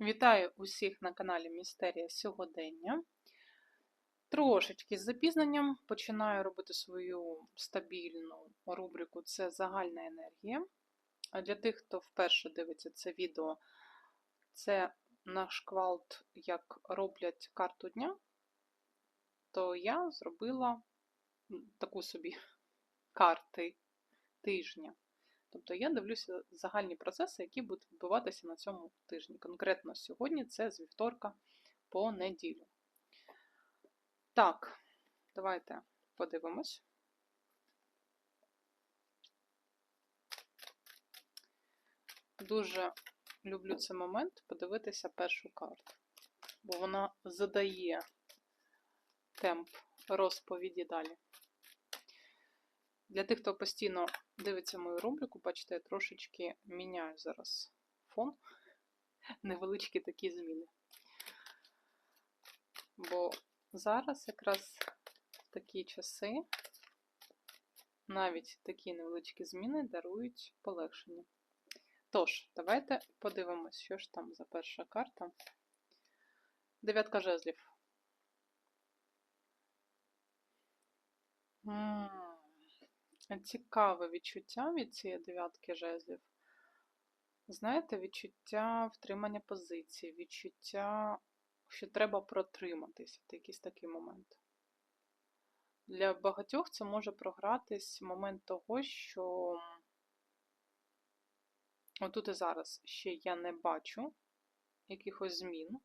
Вітаю усіх на каналі Містерія Сьогодення. Трошечки з запізненням починаю робити свою стабільну рубрику це загальна енергія. А для тих, хто вперше дивиться це відео, це наш квалт, як роблять карту дня, то я зробила таку собі карти тижня. Тобто я дивлюся загальні процеси, які будуть відбуватися на цьому тижні. Конкретно сьогодні це з вівторка по неділю. Так, давайте подивимось. Дуже люблю цей момент подивитися першу карту, бо вона задає темп розповіді далі. Для тих, хто постійно дивиться мою рубрику, бачите, я трошечки міняю зараз фон, невеличкі такі зміни. Бо зараз якраз в такі часи навіть такі невеличкі зміни дарують полегшення. Тож, давайте подивимось, що ж там за перша карта. Дев'ятка жезлів. М -м Цікаве відчуття від цієї дев'ятки жезлів. Знаєте, відчуття втримання позиції, відчуття, що треба протриматись, от якийсь такий момент. Для багатьох це може програтись момент того, що отут і зараз ще я не бачу якихось змін,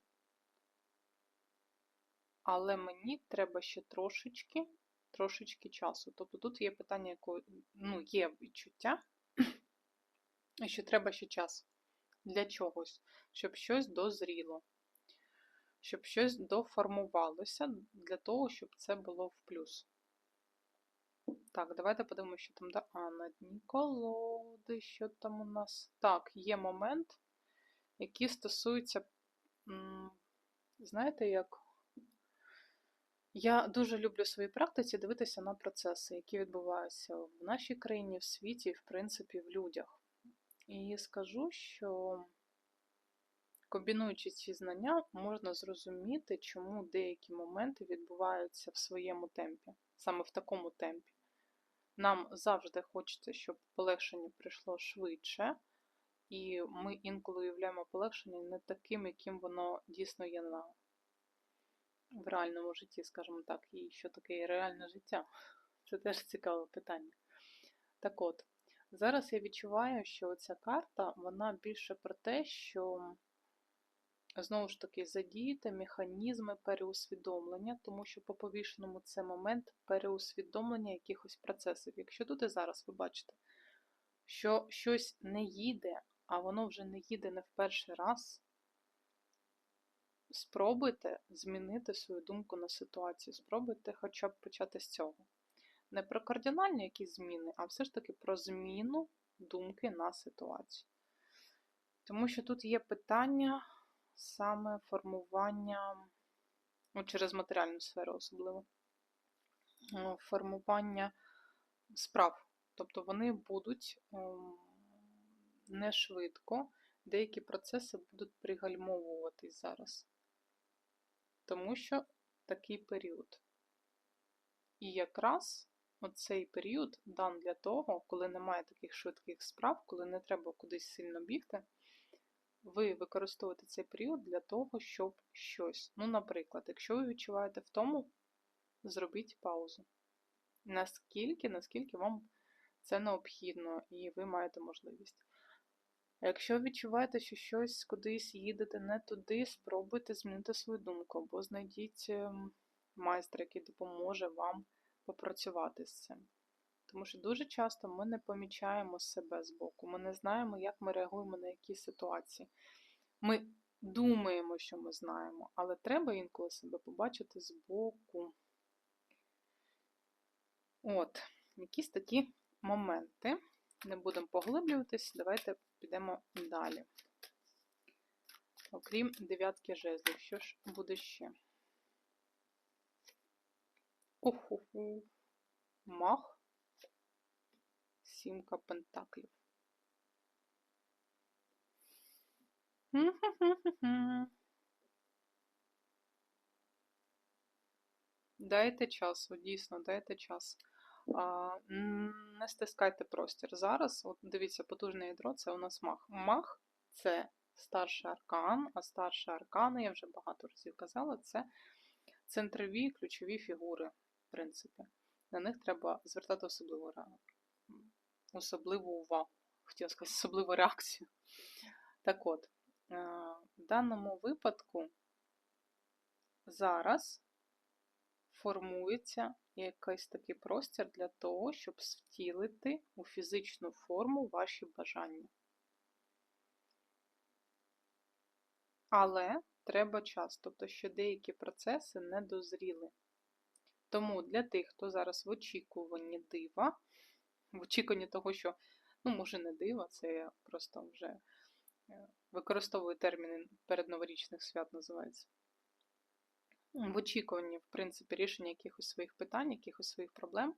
але мені треба ще трошечки трошечки часу. Тобто тут є питання, якої, ну, є відчуття, що треба ще час для чогось, щоб щось дозріло, щоб щось доформувалося для того, щоб це було в плюс. Так, давайте подивимося, що там. А, на дні колоди, що там у нас? Так, є момент, який стосується, знаєте, як я дуже люблю в своїй практиці дивитися на процеси, які відбуваються в нашій країні, в світі, в принципі, в людях. І скажу, що комбінуючи ці знання, можна зрозуміти, чому деякі моменти відбуваються в своєму темпі, саме в такому темпі. Нам завжди хочеться, щоб полегшення прийшло швидше, і ми інколи уявляємо полегшення не таким, яким воно дійсно є на в реальному житті, скажімо так, і що таке реальне життя? Це теж цікаве питання. Так от, зараз я відчуваю, що ця карта, вона більше про те, що, знову ж таки, задіяти механізми переусвідомлення, тому що по повішеному це момент переусвідомлення якихось процесів. Якщо тут і зараз ви бачите, що щось не їде, а воно вже не їде не в перший раз, спробуйте змінити свою думку на ситуацію, спробуйте хоча б почати з цього. Не про кардинальні якісь зміни, а все ж таки про зміну думки на ситуацію. Тому що тут є питання саме формування, ну, через матеріальну сферу особливо, формування справ. Тобто вони будуть ем, не швидко, деякі процеси будуть пригальмовуватись зараз тому що такий період. І якраз оцей період дан для того, коли немає таких швидких справ, коли не треба кудись сильно бігти, ви використовуєте цей період для того, щоб щось. Ну, наприклад, якщо ви відчуваєте втому, зробіть паузу. Наскільки, наскільки вам це необхідно, і ви маєте можливість. А якщо відчуваєте, що щось кудись їдете не туди, спробуйте змінити свою думку, або знайдіть ем, майстра, який допоможе вам попрацювати з цим. Тому що дуже часто ми не помічаємо себе з боку, ми не знаємо, як ми реагуємо на які ситуації. Ми думаємо, що ми знаємо, але треба інколи себе побачити з боку. От, якісь такі моменти. Не будемо поглиблюватись, давайте підемо далі. Окрім дев'ятки жезлів, що ж буде ще? Уху-ху. Мах, сімка пентаклів. Дайте часу, дійсно, дайте час. Не стискайте простір. Зараз, от дивіться, потужне ядро це у нас мах. Мах це старший аркан, а старші аркани, я вже багато разів казала, це центрові ключові фігури, в принципі. На них треба звертати особливу особливу увагу, хотіла сказати, особливу реакцію. Так от, е, в даному випадку зараз формується якийсь такий простір для того, щоб втілити у фізичну форму ваші бажання. Але треба час, тобто, що деякі процеси не дозріли. Тому для тих, хто зараз в очікуванні дива, в очікуванні того, що, ну, може, не дива, це я просто вже е, використовую терміни передноворічних свят, називається. В очікуванні, в принципі, рішення якихось своїх питань, якихось своїх проблем.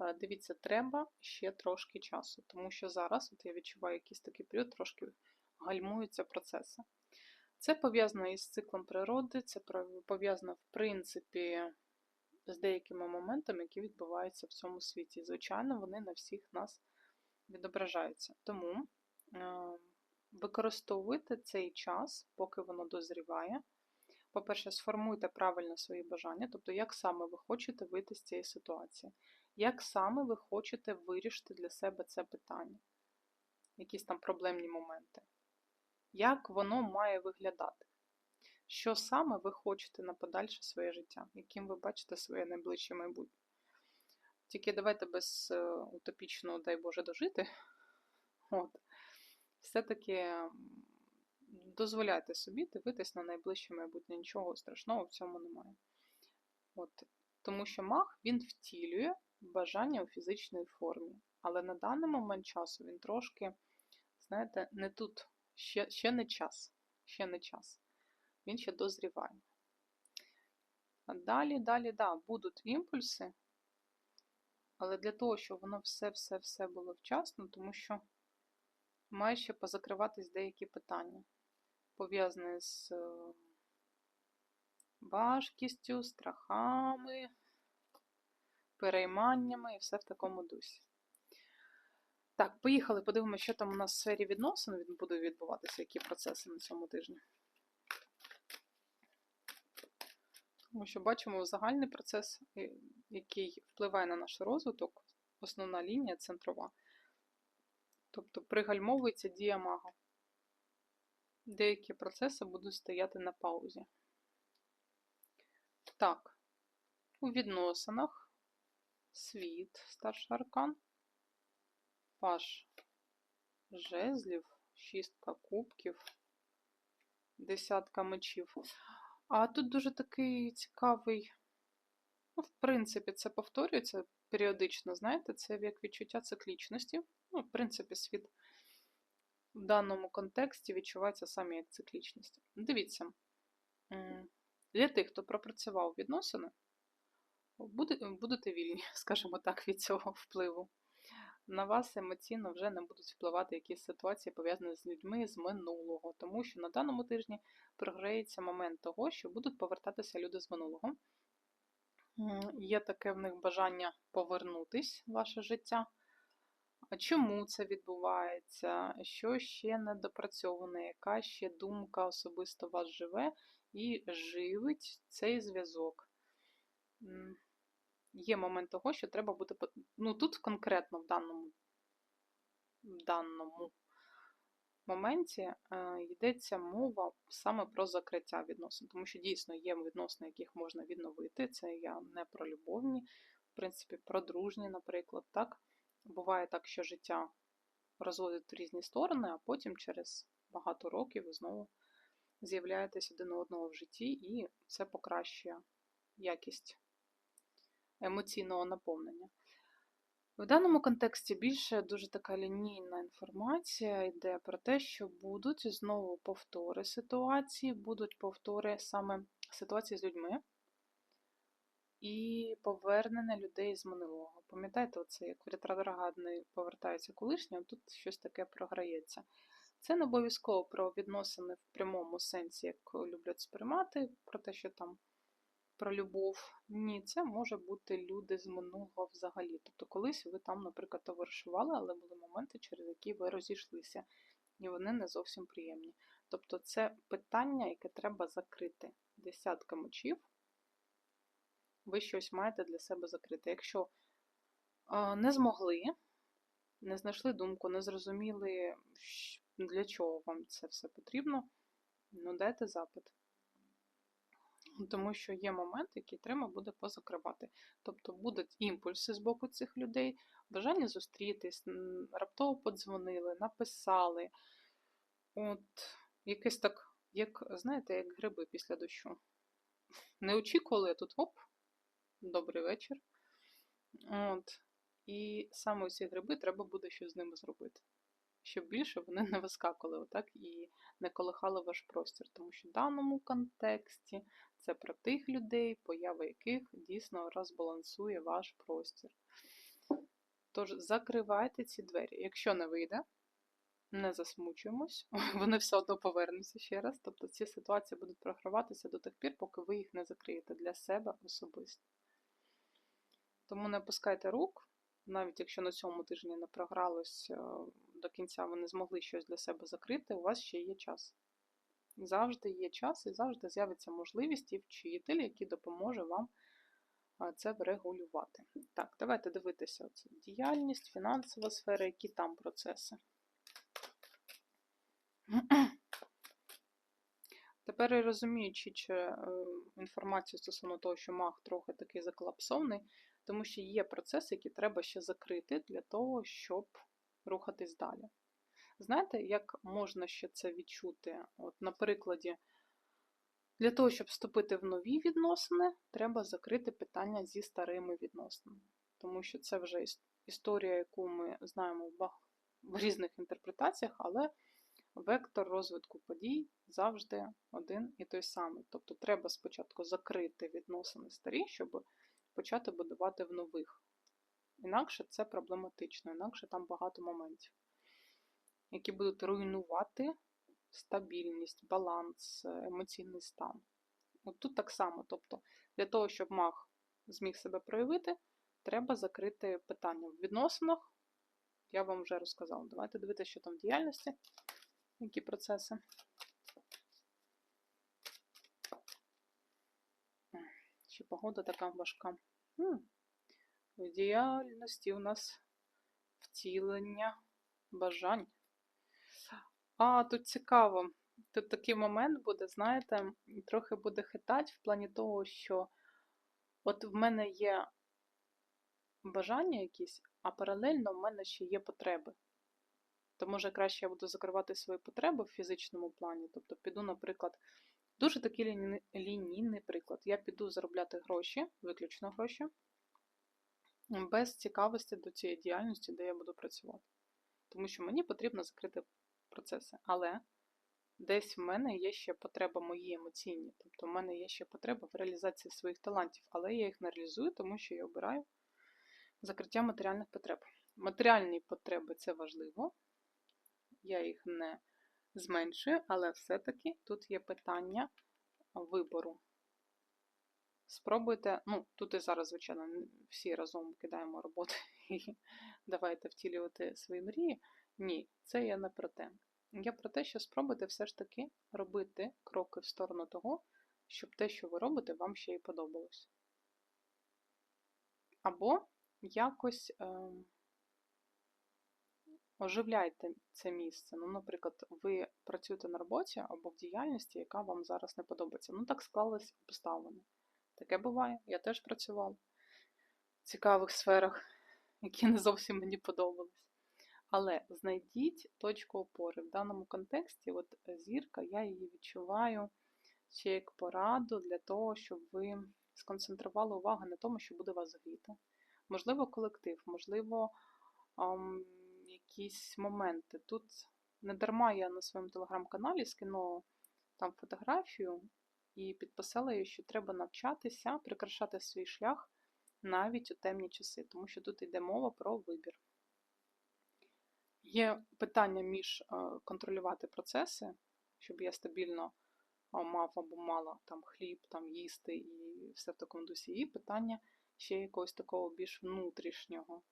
Е, дивіться, треба ще трошки часу, тому що зараз, от я відчуваю якийсь такий період, трошки гальмуються процеси. Це пов'язано із циклом природи, це пов'язано, в принципі, з деякими моментами, які відбуваються в цьому світі. Звичайно, вони на всіх нас відображаються. Тому е, використовуйте цей час, поки воно дозріває. По-перше, сформуйте правильно свої бажання, тобто, як саме ви хочете вийти з цієї ситуації, як саме ви хочете вирішити для себе це питання, якісь там проблемні моменти. Як воно має виглядати? Що саме ви хочете на подальше своє життя, яким ви бачите своє найближче майбутнє? Тільки давайте без е, утопічного, дай Боже, дожити. От. Все-таки дозволяйте собі дивитись на найближче майбутнє. Нічого страшного в цьому немає. От. Тому що маг він втілює бажання у фізичній формі. Але на даний момент часу він трошки, знаєте, не тут, ще, ще не час. Ще не час він ще дозріває. А далі, далі, да, будуть імпульси, але для того, щоб воно все-все-все було вчасно, тому що має ще позакриватись деякі питання, пов'язані з важкістю, страхами, перейманнями і все в такому дусі. Так, поїхали, подивимося, що там у нас в сфері відносин буде відбуватися, які процеси на цьому тижні. Тому що бачимо загальний процес, е, який впливає на наш розвиток, основна лінія центрова. Тобто пригальмовується дія мага. Деякі процеси будуть стояти на паузі. Так, у відносинах світ, старший аркан, паш жезлів, шістка кубків, десятка мечів. А тут дуже такий цікавий, ну, в принципі, це повторюється періодично, знаєте, це як відчуття циклічності. Ну, в принципі, світ в даному контексті відчувається саме як циклічність. Дивіться, для тих, хто пропрацював відносини, будете вільні, скажімо так, від цього впливу на вас емоційно вже не будуть впливати якісь ситуації, пов'язані з людьми з минулого, тому що на даному тижні програється момент того, що будуть повертатися люди з минулого. Є таке в них бажання повернутись в ваше життя. Чому це відбувається? Що ще не допрацьоване, яка ще думка особисто вас живе і живить цей зв'язок? є момент того, що треба бути. Ну, тут конкретно в даному в даному моменті е, йдеться мова саме про закриття відносин, тому що дійсно є відносини, яких можна відновити. Це я не про любовні, в принципі, про дружні, наприклад. так. Буває так, що життя розводить в різні сторони, а потім через багато років ви знову з'являєтесь один одного в житті, і це покращує якість емоційного наповнення. В даному контексті більше дуже така лінійна інформація йде про те, що будуть знову повтори ситуації, будуть повтори саме ситуації з людьми і повернення людей з минулого. Пам'ятаєте, оце як ретроградний повертається колишнє, тут щось таке програється. Це не обов'язково про відносини в прямому сенсі, як люблять сприймати, про те, що там про любов. Ні, це може бути люди з минулого взагалі. Тобто, колись ви там, наприклад, товаришували, але були моменти, через які ви розійшлися, і вони не зовсім приємні. Тобто, це питання, яке треба закрити. Десятка мечів. Ви щось маєте для себе закрити. Якщо не змогли, не знайшли думку, не зрозуміли, для чого вам це все потрібно, ну дайте запит. Тому що є моменти, які треба буде позакривати. Тобто будуть імпульси з боку цих людей, бажання зустрітись, раптово подзвонили, написали. От, якесь так, як, знаєте, як гриби після дощу. Не очікували тут оп, добрий вечір. От. І саме ці гриби треба буде щось з ними зробити. Щоб більше вони не вискакували отак і не колихали ваш простір. Тому що в даному контексті це про тих людей, поява яких дійсно розбалансує ваш простір. Тож, закривайте ці двері. Якщо не вийде, не засмучуємось, вони все одно повернуться ще раз. Тобто ці ситуації будуть програватися до тих пір, поки ви їх не закриєте для себе особисто. Тому не опускайте рук, навіть якщо на цьому тижні не програлось е, до кінця, ви не змогли щось для себе закрити, у вас ще є час. Завжди є час і завжди з'явиться можливість і вчитель, який допоможе вам це врегулювати. Так, давайте дивитися оце. діяльність, фінансова сфера, які там процеси. Тепер розуміючи чи, е, інформацію стосовно того, що маг трохи такий заклапсовний, тому що є процеси, які треба ще закрити для того, щоб рухатись далі. Знаєте, як можна ще це відчути? От, На прикладі, для того, щоб вступити в нові відносини, треба закрити питання зі старими відносинами. Тому що це вже історія, яку ми знаємо в різних інтерпретаціях, але вектор розвитку подій завжди один і той самий. Тобто треба спочатку закрити відносини старі, щоб почати будувати в нових. Інакше це проблематично, інакше там багато моментів які будуть руйнувати стабільність, баланс, е, емоційний стан. От тут так само. Тобто, для того, щоб маг зміг себе проявити, треба закрити питання в відносинах. Я вам вже розказала. Давайте дивитися, що там в діяльності, які процеси. Ще погода така важка. В діяльності у нас втілення бажань. А, тут цікаво. Тут такий момент буде, знаєте, трохи буде хитати в плані того, що от в мене є бажання якісь, а паралельно в мене ще є потреби. То може краще я буду закривати свої потреби в фізичному плані. Тобто піду, наприклад, дуже такий лінійний приклад. Я піду заробляти гроші, виключно гроші, без цікавості до цієї діяльності, де я буду працювати. Тому що мені потрібно закрити процеси. Але десь в мене є ще потреба мої емоційні. Тобто в мене є ще потреба в реалізації своїх талантів, але я їх не реалізую, тому що я обираю закриття матеріальних потреб. Матеріальні потреби це важливо, я їх не зменшую, але все-таки тут є питання вибору. Спробуйте, ну, тут і зараз, звичайно, всі разом кидаємо роботу і давайте втілювати свої мрії. Ні, це я не про те. Я про те, що спробуйте все ж таки робити кроки в сторону того, щоб те, що ви робите, вам ще й подобалось. Або якось е, оживляйте це місце. Ну, наприклад, ви працюєте на роботі або в діяльності, яка вам зараз не подобається. Ну, так склались обставини. Таке буває. Я теж працювала в цікавих сферах, які не зовсім мені подобались. Але знайдіть точку опори. В даному контексті, от зірка, я її відчуваю ще як пораду для того, щоб ви сконцентрували увагу на тому, що буде вас гріти. Можливо, колектив, можливо, якісь моменти. Тут не дарма я на своєму телеграм-каналі скинула там фотографію і підписала її, що треба навчатися, прикрашати свій шлях навіть у темні часи, тому що тут йде мова про вибір. Є питання між е, контролювати процеси, щоб я стабільно мав або мала там хліб, там їсти і все в такому дусі. І питання ще якогось такого більш внутрішнього,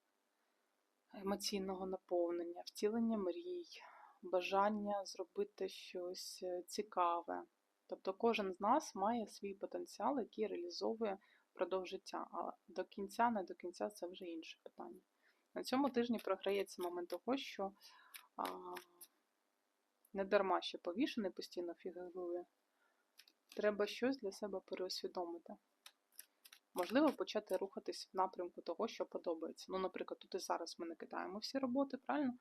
емоційного наповнення, втілення мрій, бажання зробити щось е, цікаве. Тобто кожен з нас має свій потенціал, який реалізовує впродовж життя. А до кінця, не до кінця це вже інше питання. На цьому тижні програється момент того, що а, не дарма ще повішений постійно фігурує. Треба щось для себе переосвідомити. Можливо, почати рухатись в напрямку того, що подобається. Ну, наприклад, тут і зараз ми не кидаємо всі роботи, правильно?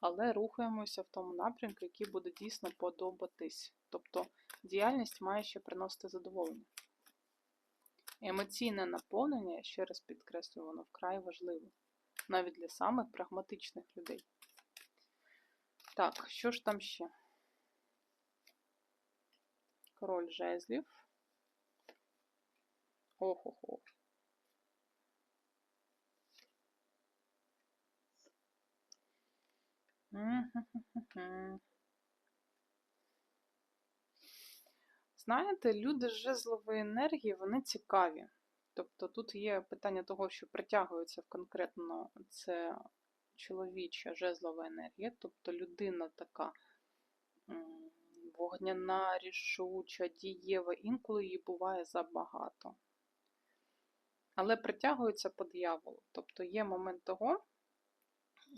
Але рухаємося в тому напрямку, який буде дійсно подобатись. Тобто діяльність має ще приносити задоволення. Емоційне наповнення, я ще раз підкреслюю, воно вкрай важливе. Навіть для самих прагматичних людей. Так, що ж там ще? Король жезлів. Охо-хо. Знаєте, люди з жезлової енергії, вони цікаві. Тобто тут є питання того, що притягується конкретно це чоловіча жезлова енергія, тобто людина така вогняна, рішуча, дієва, інколи її буває забагато. Але притягується по дияволу. Тобто є момент того,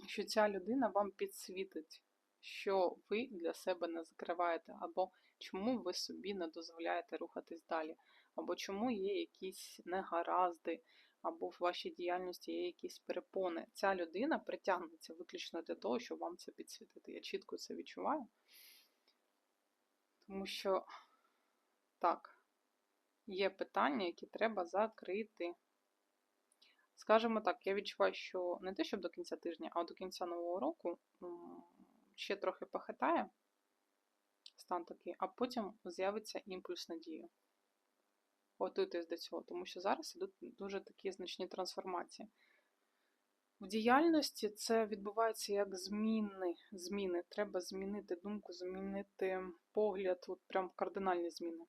що ця людина вам підсвітить, що ви для себе не закриваєте, або чому ви собі не дозволяєте рухатись далі, або чому є якісь негаразди, або в вашій діяльності є якісь перепони. Ця людина притягнеться виключно для того, щоб вам це підсвітити. Я чітко це відчуваю. Тому що, так, є питання, які треба закрити. Скажімо так, я відчуваю, що не те, щоб до кінця тижня, а до кінця нового року ще трохи похитає стан такий, а потім з'явиться імпульс надії. Готуйтесь до цього, тому що зараз ідуть дуже такі значні трансформації. В діяльності це відбувається як зміни. зміни. Треба змінити думку, змінити погляд, от прям кардинальні зміни.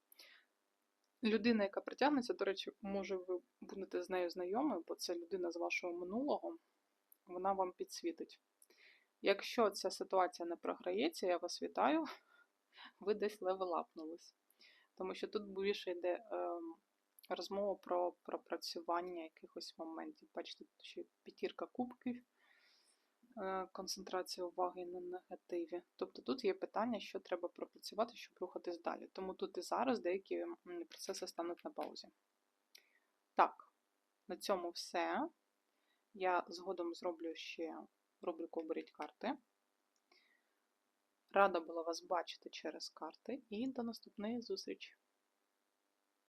Людина, яка притягнеться, до речі, може ви будете з нею знайомі, бо це людина з вашого минулого, вона вам підсвітить. Якщо ця ситуація не програється, я вас вітаю, ви десь левелапнулись. Тому що тут більше йде е, розмова про пропрацювання якихось моментів. Бачите, ще п'ятірка кубків, концентрація уваги на негативі. Тобто тут є питання, що треба пропрацювати, щоб рухатись далі. Тому тут і зараз деякі процеси стануть на паузі. Так, на цьому все. Я згодом зроблю ще рубрику Оберіть карти. Рада була вас бачити через карти і до наступної зустрічі!